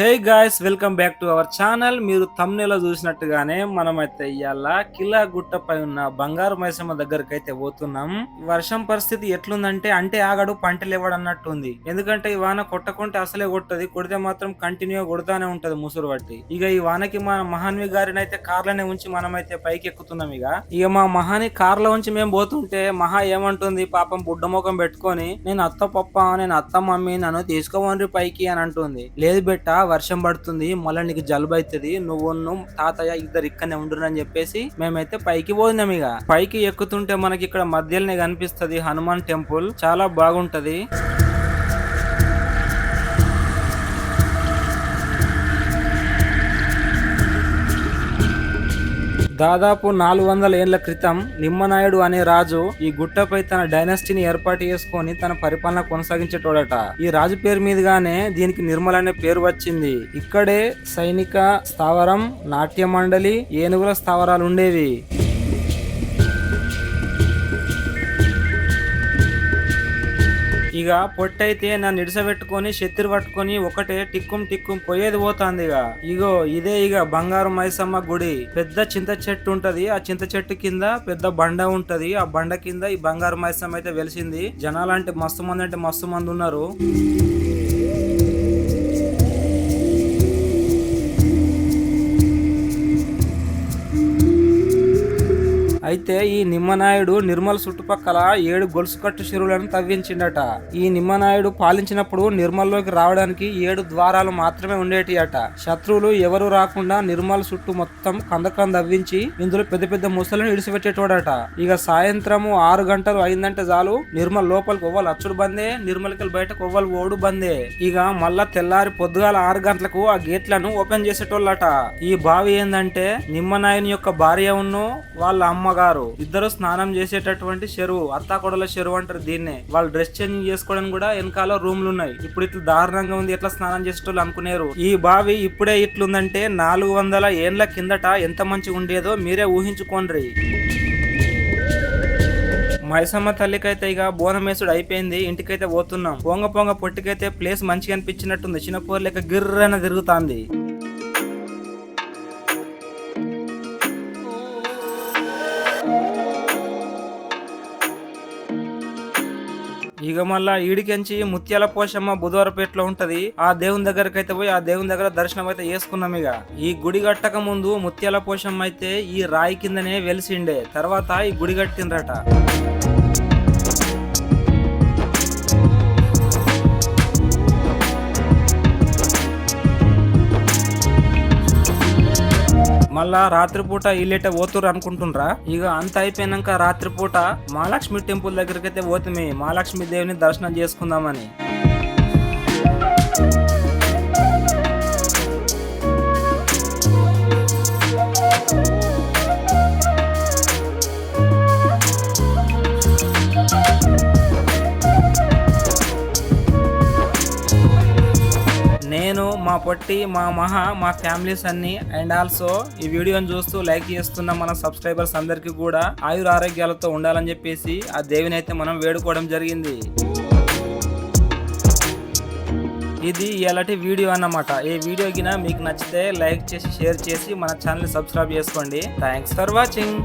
Hey guys welcome back to our channel. మీరు తమ్నెలో చూసినట్టుగానే మనమైతే ఇవాళ కిలా గుట్టపై ఉన్న బంగారు మైసమ్మ దగ్గరికి అయితే పోతున్నాం. వర్షం పరిస్థితి ఎట్లుందంటే అంటే ఆగడు పంటలు ఇవ్వడన్నట్టుంది ఎందుకంటే ఈ వాన కొట్టకుంటే అసలే కొట్టది. కొడితే మాత్రం కంటిన్యూ కొడతానే ఉంటది ముసురు బట్టి ఇక ఈ వానకి మన మహాన్వి గారిని అయితే కార్లోనే ఉంచి మనమైతే పైకి ఎక్కుతున్నాం ఇక. ఇక మా మహాని కార్లో ఉంచి మేము పోతుంటే మహా ఏమంటుంది పాపం బుడ్డముఖం పెట్టుకొని నేను అత్త పప్ప నేను అత్త మమ్మీ నన్ను తీసుకోవండి పైకి అని అంటుంది. లేదు బెట్ట వర్షం పడుతుంది మళ్ళీ నీకు జలుబు అవుతుంది నువ్వు నువ్వు తాతయ్య ఇద్దరు ఇక్కడనే ఉండురు అని చెప్పేసి మేమైతే పైకి పోయినాం ఇక పైకి ఎక్కుతుంటే మనకి ఇక్కడ మధ్యలోనే కనిపిస్తది హనుమాన్ టెంపుల్ చాలా బాగుంటది. దాదాపు నాలుగు వందల ఏళ్ళ క్రితం నిమ్మనాయుడు అనే రాజు ఈ గుట్టపై తన డైనాసిటీని ఏర్పాటు చేసుకొని తన పరిపాలన కొనసాగించేటోడట. ఈ రాజు పేరు మీదుగానే దీనికి నిర్మల్ అనే పేరు వచ్చింది. ఇక్కడే సైనిక స్థావరం నాట్య మండలి ఏనుగుల స్థావరాలు ఉండేవి. ఇక పొట్టయితే నన్ను ఇడిసబెట్టుకొని శత్రు పట్టుకొని ఒకటే టిక్కుం టిక్కుం పోయేది పోతాంది ఇక ఇగో ఇదే ఇక బంగారు మైసమ్మ గుడి. పెద్ద చింత చెట్టు ఉంటది. ఆ చింత చెట్టు కింద పెద్ద బండ ఉంటది. ఆ బండ కింద ఈ బంగారు మైసమ్మ అయితే వెలిసింది. జనాలు అంటే మస్తు మంది అంటే మస్తు మంది ఉన్నారు. అయితే ఈ నిమ్మనాయుడు నిర్మల్ చుట్టుపక్కల ఏడు గొలుసు కట్టు చెరువులను తవ్వించిండట. ఈ నిమ్మనాయుడు పాలించినప్పుడు నిర్మల్లోకి రావడానికి ఏడు ద్వారాలు మాత్రమే ఉండేటి అట. శత్రువులు ఎవరు రాకుండా నిర్మల్ చుట్టూ మొత్తం కందకం తవ్వించి ఇందులో పెద్ద పెద్ద ముసలను ఇడిసిపెట్టేటోడట. ఇక సాయంత్రము ఆరు గంటలు అయిందంటే చాలు నిర్మల్ లోపలికి ఒవ్వలు అచ్చుడు బందే నిర్మల్కి బయటకు ఒవ్వలు ఓడు బందే. ఇక మళ్ళా తెల్లారి పొద్దుగాల ఆరు గంటలకు ఆ గేట్లను ఓపెన్ చేసేటోళ్ళట. ఈ బావి ఏందంటే నిమ్మనాయుని యొక్క భార్య ఉన్ను వాళ్ళ అమ్మగారు ఇద్దరు స్నానం చేసేటటువంటి చెరువు అత్తాకొడల చెరువు అంటారు దీన్నే. వాళ్ళు డ్రెస్ చేంజ్ చేసుకోవడానికి కూడా వెనకాల రూమ్లు ఉన్నాయి ఇప్పుడు ఇట్లా దారుణంగా ఉంది ఎట్లా స్నానం చేసేటోళ్ళు అనుకునేరు. ఈ బావి ఇప్పుడే ఇట్లుందంటే నాలుగు వందల ఏండ్ల కిందట ఎంత మంచిగా ఉండేదో మీరే ఊహించుకోండి మైసమ్మ తల్లికైతే ఇక బోనమేసుడు అయిపోయింది ఇంటికైతే పోతున్నాం. పొంగ పొంగ పొట్టికైతే ప్లేస్ మంచిగా అనిపించినట్టుంది. చిన్న పోర్ లెక్క గిర్రన తిరుగుతాంది. ఇక మళ్ళా ఈడికెంచి ముత్యాల పోషమ్మ బుధవారపేటలో ఉంటది. ఆ దేవుని దగ్గరికి అయితే పోయి ఆ దేవుని దగ్గర దర్శనం అయితే చేసుకున్నాం ఇక. ఈ గుడి కట్టక ముందు ముత్యాల పోషమ్మ అయితే ఈ రాయి కిందనే వెలిసిండే. తర్వాత ఈ గుడి కట్టిండ్రట. మళ్ళా రాత్రిపూట ఇల్లేట పోతురు అనుకుంటుండ్రా? ఇక అంత అయిపోయినాక రాత్రిపూట మహాలక్ష్మి టెంపుల్ దగ్గరికి అయితే పోతుంది మహాలక్ష్మి దేవిని దర్శనం చేసుకుందామని. నేను మా పొట్టి మా మహా మా ఫ్యామిలీస్ అన్ని. అండ్ ఆల్సో ఈ వీడియోని చూస్తూ లైక్ చేస్తున్న మన సబ్స్క్రైబర్స్ అందరికీ కూడా ఆయుర ఆరోగ్యాలతో ఉండాలని చెప్పేసి ఆ దేవిని అయితే మనం వేడుకోవడం జరిగింది. ఇది ఎలాంటి వీడియో అన్నమాట. ఈ వీడియో గిన మీకు నచ్చితే లైక్ చేసి షేర్ చేసి మన ఛానల్ సబ్స్క్రైబ్ చేసుకోండి. Thanks for watching.